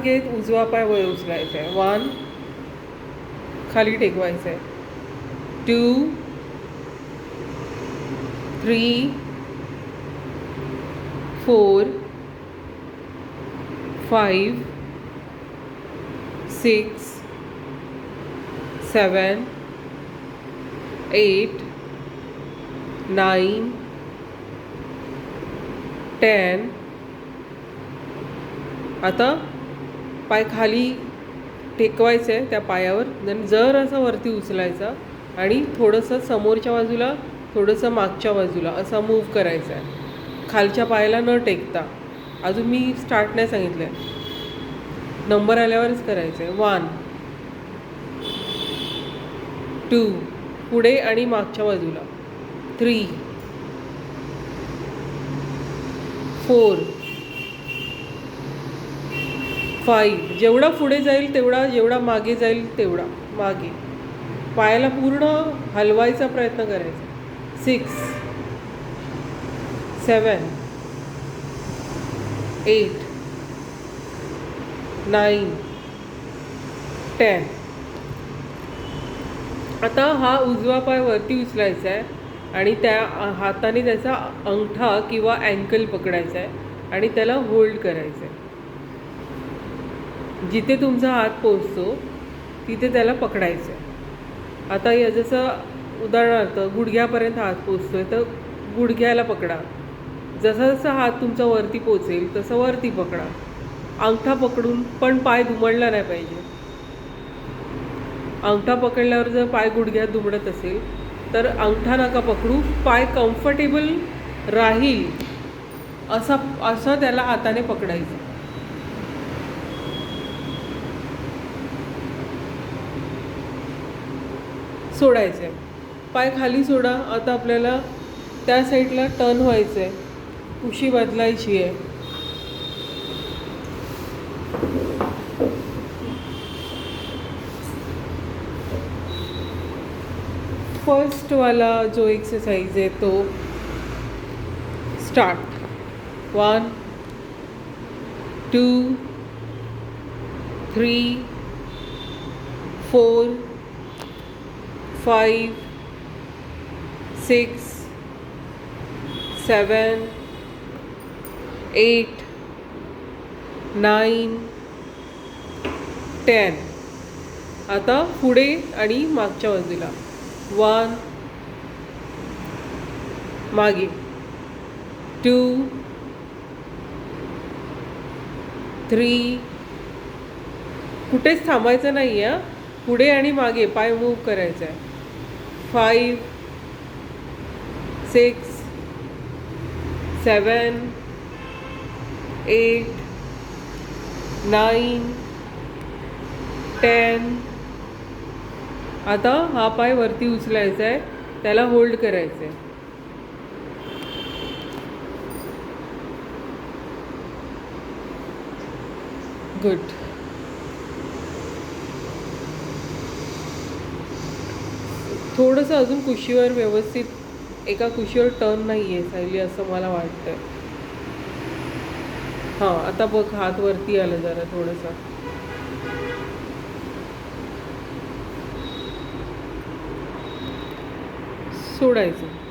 घेत उजवा पाय वर उचलायचा आहे वन खाली टेकवायचं आहे two three four five six seven eight nine ten आता पाय खाली टेकवायचं आहे त्या पायावर देन जर असं वरती उचलायचा आणि थोडंसं समोरच्या बाजूला थोडंसं मागच्या बाजूला असा मूव करायचा. आहे खालच्या पायाला न टेकता. अजून मी स्टार्ट नाही सांगितलं आहे नंबर आल्यावरच करायचं आहे वन टू पुढे आणि मागच्या बाजूला. थ्री फोर फाईव्ह जेवढा पुढे जाईल तेवढा जेवढा मागे जाईल तेवढा मागे. पायाला पूर्ण हलवायचा प्रयत्न करायचा. Six seven eight nine ten आता हा उजवा पाय वरती उचलायचा आहे आणि त्या हाताने त्याचा अंगठा किंवा अँकल पकडायचा आहे आणि त्याला होल्ड करायचं आहे. जिथे तुमचा हात पोचतो तिथे त्याला पकडायचं आहे आता या जसं उदाहरणार्थ गुडघ्यापर्यंत हात पोचतोय तर गुडघ्याला पकडा. जसा जसा हात तुमचा वरती पोचेल तसं वरती पकडा. अंगठा पकडून पण पाय दुमडला नाही पाहिजे. अंगठा पकडल्यावर जर पाय गुडघ्यात दुमडत असेल तर अंगठा नका पकडू पाय कम्फर्टेबल राहील. असा असं त्याला हाताने पकडायचं. सोडायचं. आहे पाय खाली सोडा आता आपल्याला त्या साईडला टर्न व्हायचं आहे उशी बदलायची आहे. फर्स्टवाला जो एक्सरसाइज आहे तो start one two three four five six seven eight nine ten आता पुढे आणि मागच्या बाजूला. वन मागे टू थ्री कुठेच थांबायचं नाही आहे पुढे आणि मागे पाय मूव करायचा आहे five six seven eight nine ten. आता हा पाय वरती उचलायचा आहे त्याला होल्ड करायचं आहे. गुड. थोडंसं अजून कुशीवर व्यवस्थित एका कुशीवर टर्न नाही आहे सायली असं मला वाटतं हां आता बघ हात वरती आलं जरा थोडंसं. सोडायचं.